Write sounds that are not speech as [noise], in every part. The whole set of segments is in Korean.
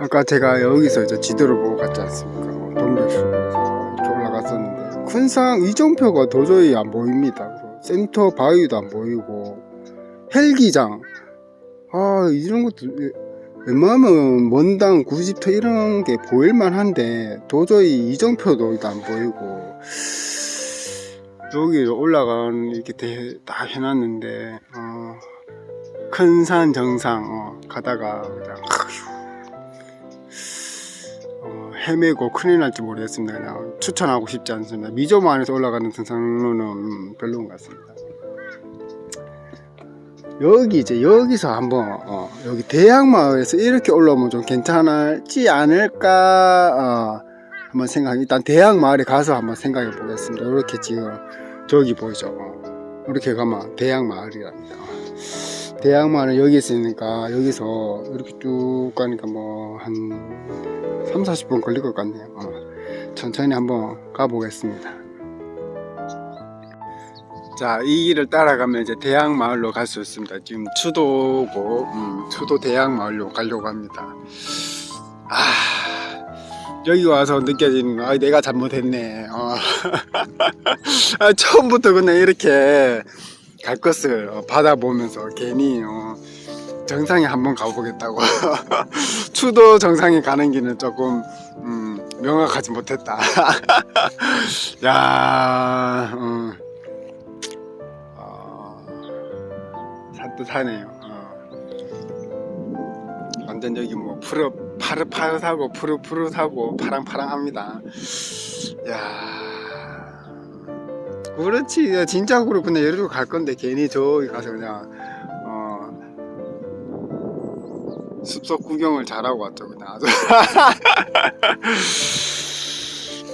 아까 제가 여기서 이제 지도를 보고 갔지 않습니까? 동백숲에서 이렇게 올라갔었는데. 큰 상 이정표가 도저히 안 보입니다. 그리고 센터 바위도 안 보이고. 헬기장. 아 이런 것도 웬만하면 먼당 90터 이런 게 보일만 한데 도저히 이정표도 안 보이고. 여기 올라간 이렇게 대, 다 해놨는데 어, 큰산 정상 어, 가다가 그냥 어, 헤매고 큰일 날지 모르겠습니다. 그냥 추천하고 싶지 않습니다. 미조모 안에서 올라가는 등산로는 음, 별로인 것 같습니다. 여기 이제 여기서 한번 어, 여기 대양마을에서 이렇게 올라오면 좀 괜찮을지 않을까 어, 한번 생각 일단 대양마을에 가서 한번 생각해 보겠습니다. 이렇게 지금 저기 보이죠? 어, 이렇게 가면 대양마을이랍니다. 대양마을은 여기 있으니까 여기서 이렇게 쭉 가니까 뭐 한 3, 40분 걸릴 것 같네요. 어, 천천히 한번 가보겠습니다. 자, 이 길을 따라가면 이제 대양 마을로 갈 수 있습니다. 지금 추도고, 음, 추도 대양 마을로 가려고 합니다. 아, 여기 와서 느껴지는 거, 아, 내가 잘못했네. 어. [laughs] 아, 처음부터 그냥 이렇게 갈 것을 어, 받아보면서 괜히, 어, 정상에 한번 가보겠다고. [laughs] 추도 정상에 가는 길은 조금, 음, 명확하지 못했다. [laughs] 야, 음. 어, 산뜻하네요. 어. 완전 여기 뭐 푸르 파릇파릇하고 푸릇푸릇하고 파랑파랑합니다. 야, 그렇지. 진짜 그렇구나. 여기로 갈 건데 괜히 저기 가서 그냥 어, 숲속 구경을 잘하고 왔죠. 그냥 아주.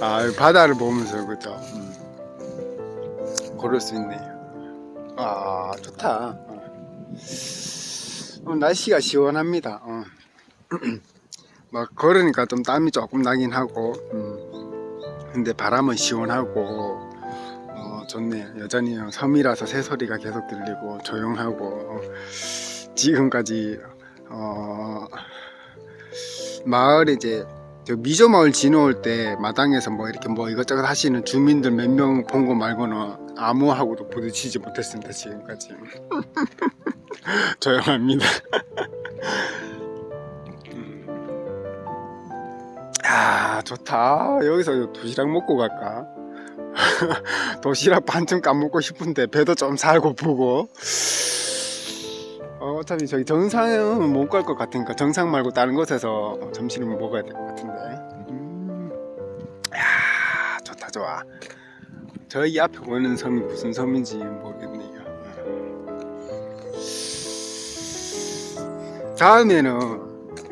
아, 바다를 보면서 그죠. 음. 걸을 수 있네요. 아 좋다. 어. 오늘 날씨가 시원합니다. 어. [clears throat] 막 걸으니까 좀 땀이 조금 나긴 하고, 음. 근데 바람은 시원하고 어, 좋네요. 여전히 섬이라서 새소리가 계속 들리고 조용하고 어, 지금까지 어, 마을에 이제 저 미조 마을 지나올 때 마당에서 뭐 이렇게 뭐 이것저것 하시는 주민들 몇 명 본 거 말고는 아무하고도 부딪히지 못했습니다 지금까지 [laughs] 조용합니다 음. [laughs] 아 좋다 여기서 도시락 먹고 갈까 [laughs] 도시락 반쯤 까먹고 싶은데 배도 좀 살고 보고. 어, 어차피 저기 정상은 못 갈 것 같으니까 정상 말고 다른 곳에서 점심을 먹어야 될 것 같은데. 음. 야 좋다 좋아. 저희 앞에 보이는 섬이 무슨 섬인지 모르겠네요. 다음에는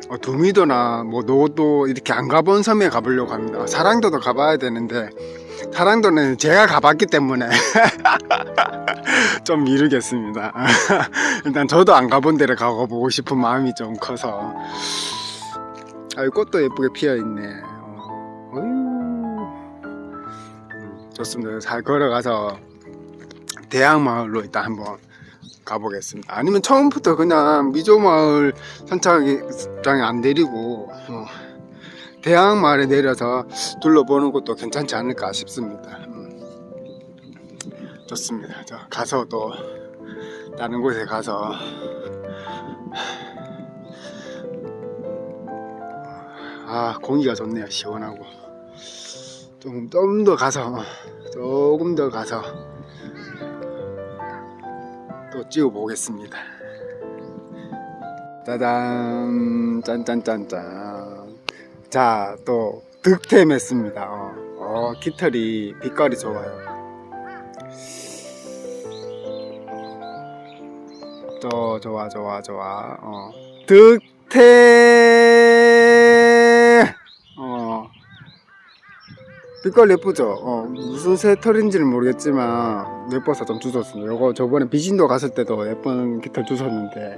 어, 두미도나 뭐 노도 이렇게 안 가본 섬에 가보려고 합니다. 사랑도도 가봐야 되는데 사랑도는 제가 가봤기 때문에 [laughs] 좀 미루겠습니다. [laughs] 일단 저도 안 가본 데를 가보고 싶은 마음이 좀 커서 아, 꽃도 예쁘게 피어 있네. 어, 어휴. 음, 좋습니다. 잘 걸어가서 대양마을로 일단 한번 가보겠습니다. 아니면 처음부터 그냥 미조마을 선착장에 안 내리고 어, 대양마을에 내려서 둘러보는 것도 괜찮지 않을까 싶습니다. 음, 좋습니다. 저 가서 또 다른 곳에 가서 아 공기가 좋네요. 시원하고 조금 좀 더 가서 조금 더 가서 또 찍어 보겠습니다. 짜잔 짠짠짠짠 자, 또 득템했습니다. 어, 어, 깃털이 빛깔이 좋아요. 또 좋아, 좋아, 좋아. 어, 득템. 빛깔 예쁘죠? 어, 무슨 새털인지는 모르겠지만 예뻐서 좀 주웠습니다. 요거 저번에 비신도 갔을 때도 예쁜 깃털 주웠는데,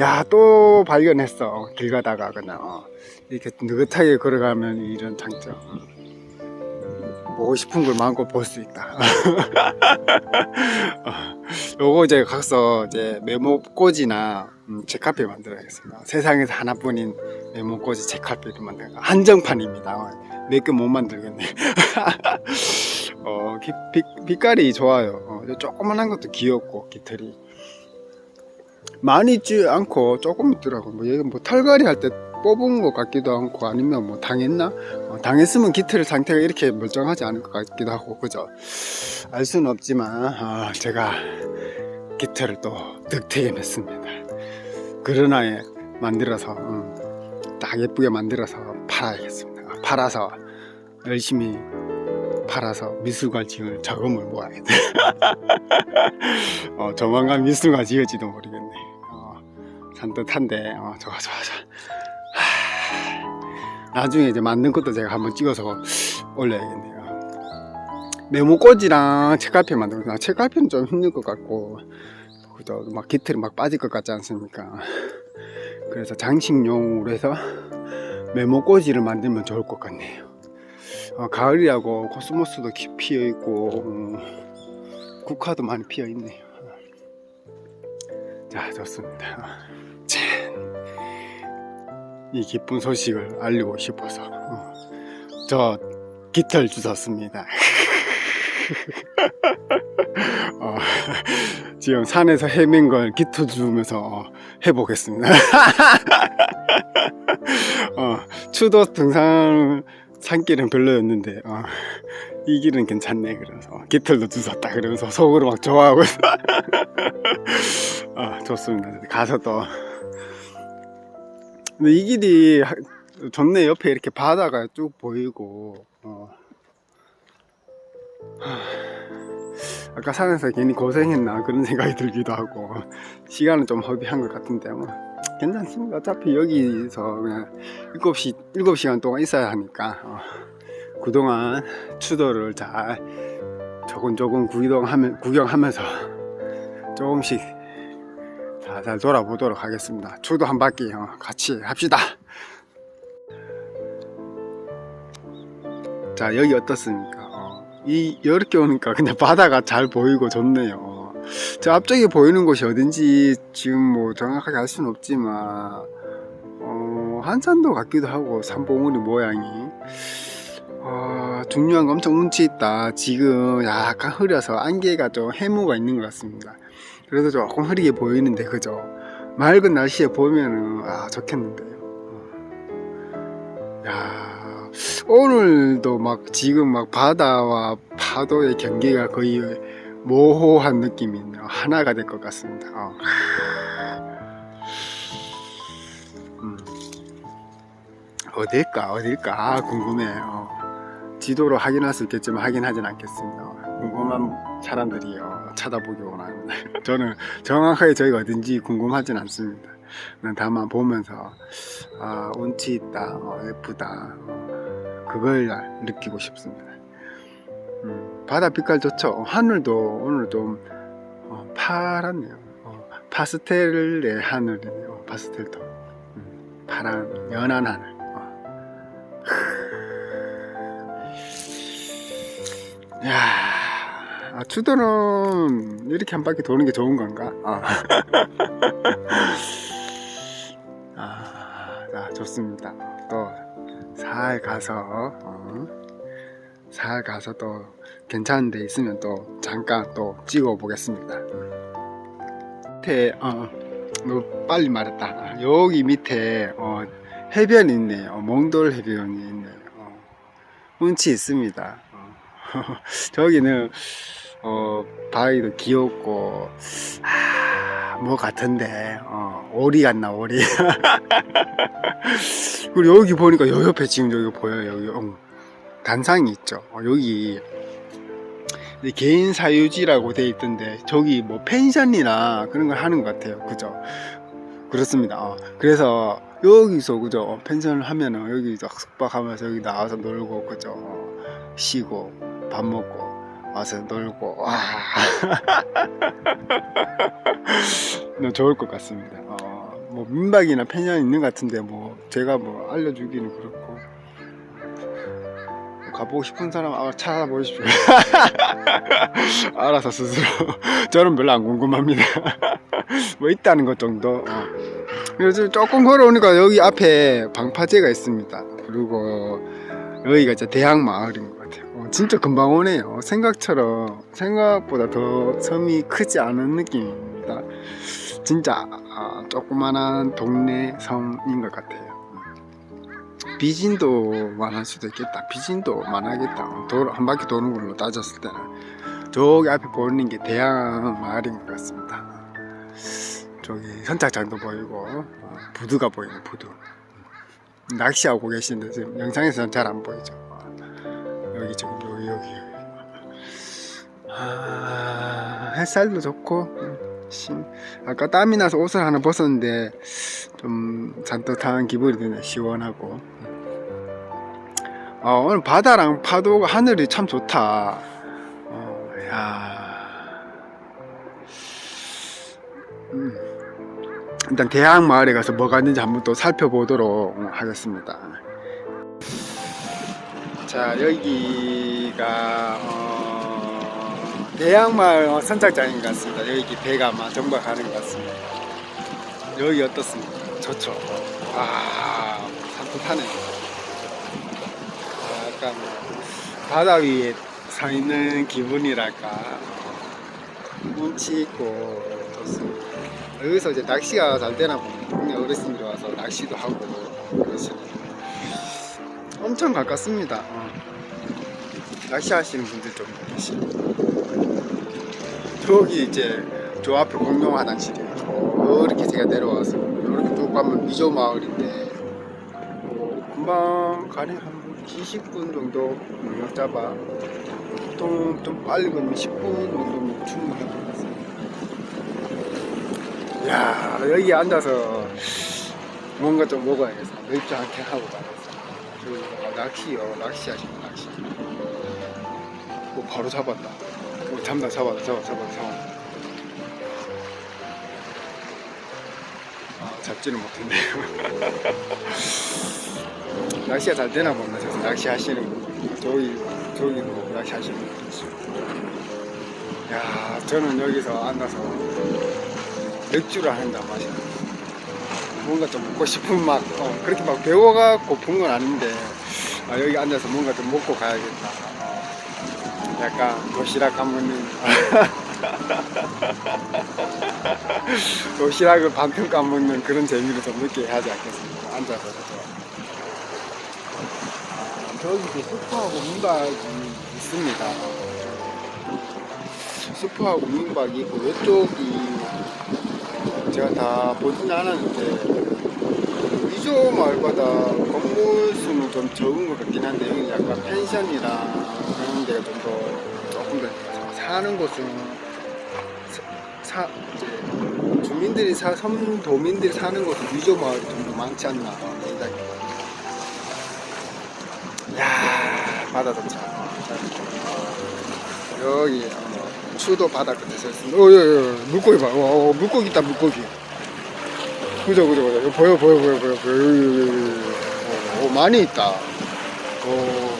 야, 또 발견했어. 길 가다가 그냥. 어. 이렇게 느긋하게 걸어가면 이런 장점 보고 싶은 걸 마음껏 볼 수 있다 [laughs] 어, 요거 이제 가서 이제 메모꽂이나 음, 책카페 만들어야겠습니다. 세상에서 하나뿐인 메모꽂이 책카페를 만들어 한정판입니다. 몇 개 못 만들겠네. [laughs] 어, 기- 빛, 빛깔이 좋아요. 어, 조그만한 것도 귀엽고 깃털이 많이 있지 않고 조금 있더라고. 뭐 얘가 뭐 털갈이 할 때 뽑은 것 같기도 않고 아니면 뭐 당했나? 어, 당했으면 깃털 상태가 이렇게 멀쩡하지 않을 것 같기도 하고 그죠? 알 수는 없지만 아, 제가 깃털을 또 득되게 냈습니다. 그러나에 만들어서 음, 딱 예쁘게 만들어서 팔아야겠습니다. 팔아서 열심히 팔아서 미술관 지을 자금을 모아야 돼. [laughs] 어, 조만간 미술관 지을지도 모르겠네. 어, 산뜻한데 어, 좋아 좋아 좋아. 하, 나중에 이제 만든 것도 제가 한번 찍어서 올려야겠네요. 메모꽂이랑 책갈피 만들고 책갈피는 좀 힘들 것 같고 그죠 막 깃털이 막 빠질 것 같지 않습니까? 그래서 장식용으로 해서 메모꽂이를 만들면 좋을 것 같네요. 어, 가을이라고 코스모스도 기- 피어 있고 음, 국화도 많이 피어 있네요. 자 좋습니다. 참, 이 기쁜 소식을 알리고 싶어서 어, 저 깃털 주웠습니다. [laughs] 어, 지금 산에서 헤맨 걸 깃털 주면서 어, 해보겠습니다. [laughs] 어, 추도 등산 산길은 별로였는데 어, 이 길은 괜찮네. 그래서 깃털도 주웠다. 그러면서 속으로 막 좋아하고. [laughs] 아 좋습니다. 가서 또. 근데 이 길이 하- 좋네. 옆에 이렇게 바다가 쭉 보이고 어. 하, 아까 산에서 괜히 고생했나 그런 [laughs] 생각이 들기도 하고 시간은 좀 허비한 것 같은데 뭐 괜찮습니다 어차피 여기서 그냥 7시, 7시간 동안 있어야 하니까 어, 그동안 추도를 잘 조금 조금 구경하면, 구경하면서 조금씩 잘 돌아보도록 하겠습니다. 추도 한 바퀴 어, 같이 합시다. 자 여기 어떻습니까? 어, 이 이렇게 오니까 그냥 바다가 잘 보이고 좋네요. 어, 저 앞쪽에 보이는 곳이 어딘지 지금 뭐 정확하게 알 수는 없지만 어, 한산도 같기도 하고 산봉우리 모양이 어, 중요한 거 엄청 운치 있다. 지금 약간 흐려서 안개가 좀 해무가 있는 것 같습니다. 그래서 조금 흐리게 보이는데 그죠? 맑은 날씨에 보면은 아 좋겠는데요. 어. 야 오늘도 막 지금 막 바다와 파도의 경계가 거의 모호한 느낌이. 하나가 될 것 같습니다. 어. 음. 어딜까 어딜까 아, 궁금해요. 지도로 확인할 수 있겠지만 확인하진 않겠습니다. 궁금한 사람들이 어, 찾아보기 원합니다. [laughs] 저는 정확하게 저희가 어딘지 궁금하진 않습니다. 다만 보면서 아, 운치 있다, 어, 예쁘다, 어, 그걸 느끼고 싶습니다. 음, 바다 빛깔 좋죠. 하늘도 오늘 좀 어, 파랗네요. 어, 파스텔의 하늘이네요. 파스텔도 음, 파란 연한 하늘. 어. 야, 아, 추도는 이렇게 한 바퀴 도는 게 좋은 건가? 아, [laughs] 아 자, 좋습니다. 또살 가서 어, 살 가서 또 괜찮은 데 있으면 또 잠깐 또 찍어 보겠습니다. 밑에 어, 너 빨리 말했다. 아, 여기 밑에 어, 해변이 있네요. 몽돌 해변이 있네요. 어, 운치 있습니다. 어. [laughs] 저기는 어, 바위도 귀엽고 아, 뭐 같은데 어, 오리 같나 오리 [laughs] 그리고 여기 보니까 요 옆에 지금 여기 보여요 여기 어, 단상이 있죠. 어, 여기 개인 사유지라고 돼 있던데 저기 뭐 펜션이나 그런 걸 하는 것 같아요. 그죠? 그렇습니다. 어, 그래서 여기서 그죠? 어, 펜션을 하면은 여기 딱 숙박하면서 여기 나와서 놀고 그죠? 어, 쉬고 밥 먹고 와서 놀고. 와. [laughs] 너무 좋을 것 같습니다. 어, 뭐 민박이나 펜션 있는 것 같은데 뭐 제가 뭐 알려주기는 그렇고. 뭐 가보고 싶은 사람 아, 찾아보십시오. [laughs] 알아서 스스로 [laughs] 저는 별로 안 궁금합니다. [laughs] 뭐 있다는 것 정도. 어. 요즘 조금 걸어오니까 여기 앞에 방파제가 있습니다. 그리고 여기가 이제 대학 마을인 것 같아요. 어, 진짜 금방 오네요. 생각처럼 생각보다 더 섬이 크지 않은 느낌입니다. 진짜 아, 조그만한 동네 섬인 것 같아요. 비진도 많을 수도 있겠다. 비진도 많아겠다. 도로, 한 바퀴 도는 걸로 따졌을 때는 저기 앞에 보이는 게 대학 마을인 것 같습니다. 저기 선착장도 보이고 어, 부두가 보이는 부두. 낚시하고 계시는데 지금 영상에서는 잘 안 보이죠. 어, 여기 저기 여기 여기. 아, 햇살도 좋고 아까 땀이 나서 옷을 하나 벗었는데 좀 산뜻한 기분이 드네 시원하고 어, 오늘 바다랑 파도가 하늘이 참 좋다 어, 야. 음. 일단 대학 마을에 가서 뭐가 있는지 한번 또 살펴보도록 하겠습니다 자 여기가 어, 대학 마을 선착장인 것 같습니다 여기 배가 아마 정박하는 것 같습니다 여기 어떻습니까? 좋죠. 아, 산뜻하네. 약간 뭐 바다 위에 서 있는 기분이랄까. 운치 있고 좋습니다. 여기서 이제 낚시가 잘 되나 보네. 어르신들이 와서 낚시도 하고 그러시네. 엄청 가깝습니다. 어. 낚시하시는 분들 좀 계시고. 저기 이제 저 앞에 공용 화장실이 있고 이렇게 제가 내려와서 이렇게 쭉 가면 미조 마을인데 뭐 금방 가네 한 20분 정도 능력 잡아 보통 좀 빨리 가면 10분 정도면 충분할 것 같습니다. 야 여기 앉아서 뭔가 좀 먹어야겠어. 한캔 하고 저기 아, 낚시요. 낚시 하시는 낚시. 뭐 바로 잡았다 뭐 잠다 잡았다 잡았다 잡았다 잡았다 아, 잡지는 못했네요. [laughs] 낚시가 잘 되나 보네. 그래서 낚시 하시는 분. 저기, 저기도 낚시 하시는 분. 야, 저는 여기서 앉아서 맥주를 한잔 마시는 뭔가 좀 먹고 싶은 맛, 어, 그렇게 막 배워가 고픈 건 아닌데, 아, 여기 앉아서 뭔가 좀 먹고 가야겠다. 어, 약간 도시락 한 번은 [laughs] 도시락을 반평 까먹는 그런 재미를 좀 느끼게 하지 않겠습니까? 앉아서 저기 그 수프하고 민박이 있습니다. 수프하고 민박이 있고 이쪽이 제가 다 보진 않았는데 위조 마을보다 건물 수는 좀 적은 것 같긴 한데 여기 약간 펜션이랑 그런 데가 좀 더 조금 더 사는 곳은 사, 주민들이 사, 섬 도민들이 사는 곳은 위조 마을이 좀더 많지 않나 생각이 야 바다 좋다 여기 어, 추도 바다 끝에 서 있습니다. 어, 여, 여, 물고기 봐. 어, 어, 물고기 있다 물고기. 그죠 그죠 그죠. 보여 보여 보여 보여 보여. 어, 어, 많이 있다. 어.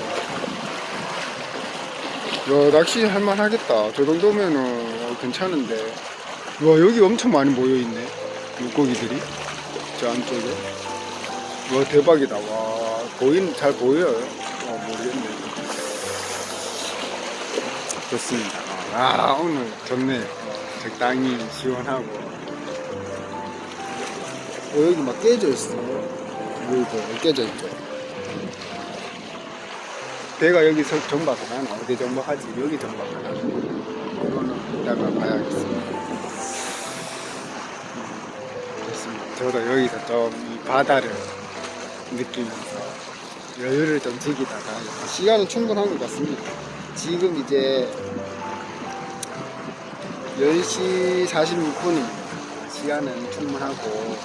야 낚시 할만 하겠다. 저 정도면은 어, 괜찮은데. 와 여기 엄청 많이 모여있네 물고기들이. 저 안쪽에. 와 대박이다. 와 보이는 잘 보여요 좋습니다. 아 오늘 좋네. 어, 적당히 시원하고. 어, 여기 막 깨져 있어. 여기 뭐 깨져 있죠. 배가 여기서 정박하나? 어디 정박하지? 여기 정박하나? 이거는 이따가 봐야겠습니다. 됐습니다. 저도 여기서 좀 이 바다를 느끼면서 여유를 좀 즐기다가 시간은 충분한 것 같습니다. 지금 이제 10시 46분입니다. 시간은 충분하고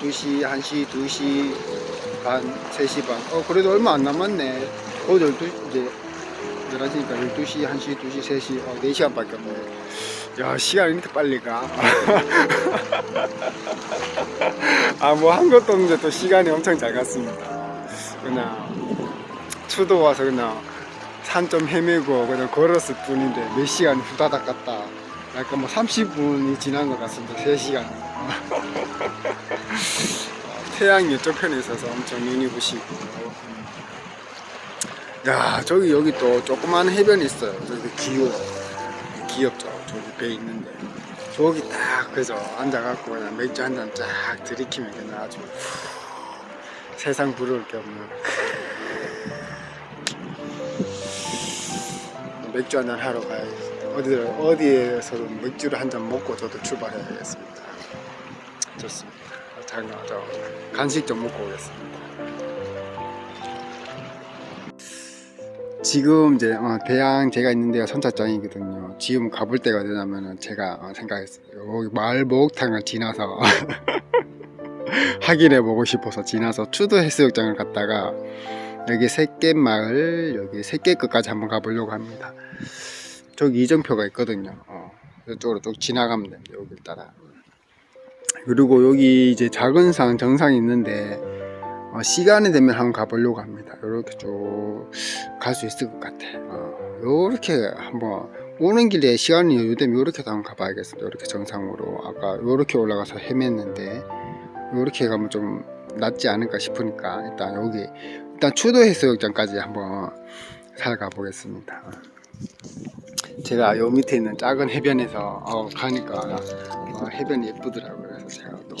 12시, 1시, 2시 반, 3시 반. 어, 그래도 얼마 안 남았네. 어, 12시, 이제 11시니까 12시, 1시, 2시, 3시, 어, 4시간밖에 없네. 야, 시간이 이렇게 빨리 가. [laughs] 아, 뭐 한 것도 없는데 또 시간이 엄청 잘 갔습니다. 그냥 추도 와서 그냥 산 좀 헤매고 그냥 걸었을 뿐인데 몇 시간이 후다닥 갔다. 약간 뭐 30분이 지난 것 같습니다. 3시간. [laughs] 태양이 이쪽 편에 있어서 엄청 눈이 부시고. 야, 저기 여기 또 조그만 해변이 있어요. 저기 귀여워. 귀엽죠. 저기 배 있는데. 저기 딱 그래서 앉아갖고 그냥 맥주 한 잔 쫙 들이키면 그냥 아주 세상 부러울 게 없는 맥주 한잔 하러 가야겠어요. 어디 어디에서도 맥주를 한 잔 먹고 저도 출발해야겠습니다. 좋습니다. 잠깐 저 간식 좀 먹고 오겠습니다. 지금 이제 어, 대양 제가 있는 데가 선착장이거든요. 지금 가볼 때가 되냐면은 제가 어, 생각했어요. 목욕탕을 지나서 [laughs] 확인해 보고 싶어서 지나서 추도 해수욕장을 갔다가 여기 새끼 마을 여기 새끼 끝까지 한번 가보려고 합니다. 저기 이정표가 있거든요. 어, 이쪽으로 쭉 지나가면 됩니다. 여기 따라. 그리고 여기 이제 작은 산 정상이 있는데 어, 시간이 되면 한번 가보려고 합니다. 이렇게 쭉 갈 수 있을 것 같아. 어, 이렇게 한번 오는 길에 시간이 여유되면 이렇게도 한번 가봐야겠습니다. 이렇게 정상으로 아까 이렇게 올라가서 헤맸는데 이렇게 가면 좀 낫지 않을까 싶으니까 일단 여기 일단 추도 해수욕장까지 한번 살가 보겠습니다. 제가 요 밑에 있는 작은 해변에서 어, 가니까 어, 해변이 예쁘더라고요. 그래서 제가 또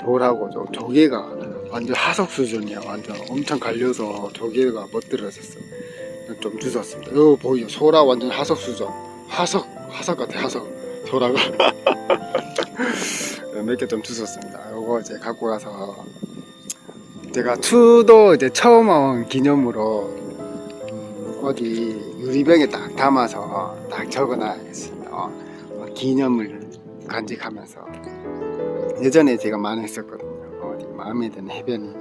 돌하고 저 조개가 완전 하석 수준이야. 완전 엄청 갈려서 조개가 멋들어졌어. 좀 주웠습니다. 이거 보이죠? 소라 완전 하석 수준. 하석, 하석 같아, 하석. 소라가. [laughs] 몇 개 좀 주웠습니다. 요거 이제 갖고 가서 제가 투도 이제 처음 온 기념으로 음, 어디 유리병에 딱 담아서 딱 적어놔야겠습니다. 어, 어, 기념을 간직하면서 예전에 제가 많이 했었거든요. 어디 마음에 드는 해변이나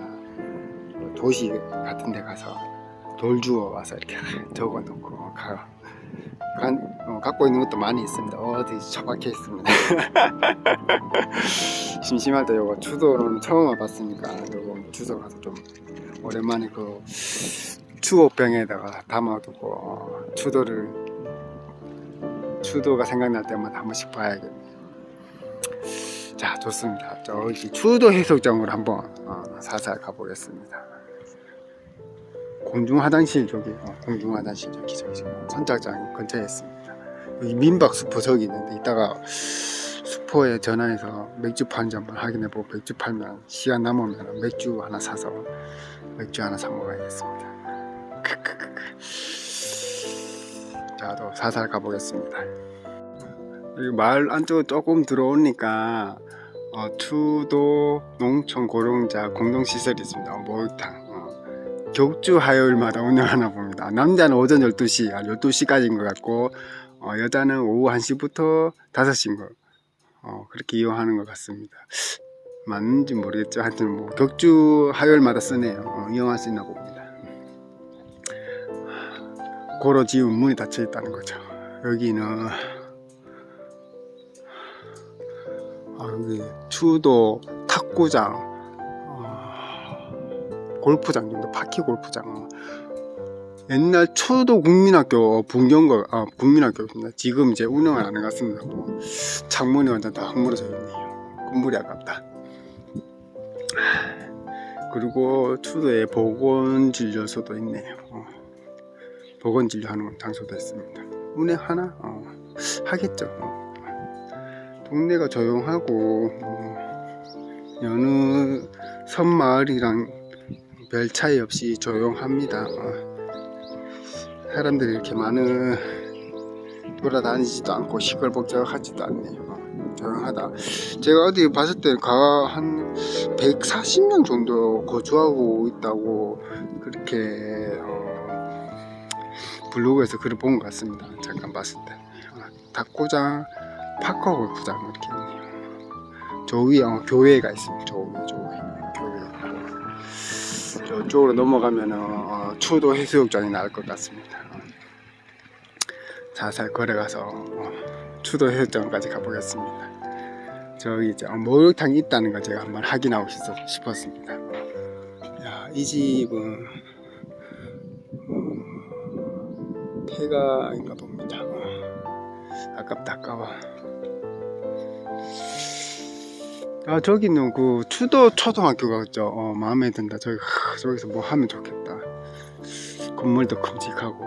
뭐 도시 같은 데 가서 돌 주워 와서 이렇게 [laughs] 적어 놓고 가, 간- 어, 갖고 있는 것도 많이 있습니다. 어디 처박혀 있습니다. [laughs] 심심할 때 요거 추도로는 처음 와봤으니까 주워 가서 좀 오랜만에 그 추억병에다가 담아두고 어, 추도를 추도가 생각날 때마다 한 번씩 봐야겠네요. 자 좋습니다. 저기 추도 해수욕장으로 한번 어, 살살 가보겠습니다. 공중 화장실 저기 어, 공중 화장실 저기 저기 선착장 근처에 있습니다. 여기 민박 수포 저기 있는데 이따가 수포에 전화해서 맥주 파 는지 한번 확인해보고 맥주 팔면 시간 남으면 맥주 하나 사서 맥주 하나 사 먹어야겠습니다. 자, 또 살살 가보겠습니다. 여기 마을 안쪽으로 조금 들어오니까 어, 투도 농촌 고령자 공동시설이 있습니다. 어, 목욕탕. 어, 격주 화요일마다 운영하나 봅니다. 남자는 오전 12시, 한 12시까지인 것 같고 어, 여자는 오후 1시부터 5시인 것 어, 그렇게 이용하는 것 같습니다. 맞는지 모르겠죠. 하여튼 뭐 격주 화요일마다 쓰네요. 어, 이용할 수 있나 봅니다. 고로 지금 문이 닫혀 있다는 거죠. 여기는 아, 여기 추도 탁구장, 어, 골프장 정도 파키 골프장. 어. 옛날 초도 국민학교 분경거 아, 국민학교입니다. 지금 이제 운영을 안 해갔습니다. 뭐 창문이 완전 다 흙물어져 있네요. 건물이 아깝다. 그리고 추도에 보건진료소도 있네요. 어. 보건진료하는 장소도 있습니다. 운행 하나? 어, 하겠죠. 어. 동네가 조용하고 어, 여느 섬마을이랑 별 차이 없이 조용합니다. 어. 사람들이 이렇게 많은 돌아다니지도 않고 시끌벅적하지도 않네요. 어, 조용하다. 제가 어디 봤을 때한 140명 정도 거주하고 있다고 그렇게 어, 블로그에서 글을 본 것 같습니다. 잠깐 봤을 때. 아, 닭고장, 파커 골프장 이렇게 있네요. 저 위에 어, 교회가 있습니다. 저 위에, 저 위에 교회. 저쪽으로 넘어가면 어, 추도 해수욕장이 나올 것 같습니다. 어. 살살 걸어가서 어, 추도 해수욕장까지 가보겠습니다. 저기 이제 어, 목욕탕이 있다는 걸 제가 한번 확인하고 싶- 싶었습니다. 야, 이 집은 음, 폐가인가 봅니다. 어, 아깝다 아까워 아 저기는 그 추도 초등학교가 있죠 어, 마음에 든다. 저기 하, 저기서 뭐 하면 좋겠다. 건물도 큼직하고.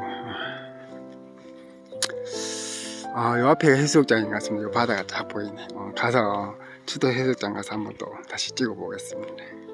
아요 앞에 해수욕장인 것 같습니다 요 바다가 딱 보이네. 어, 가서 추도 해수욕장 가서 한번 또 다시 찍어 보겠습니다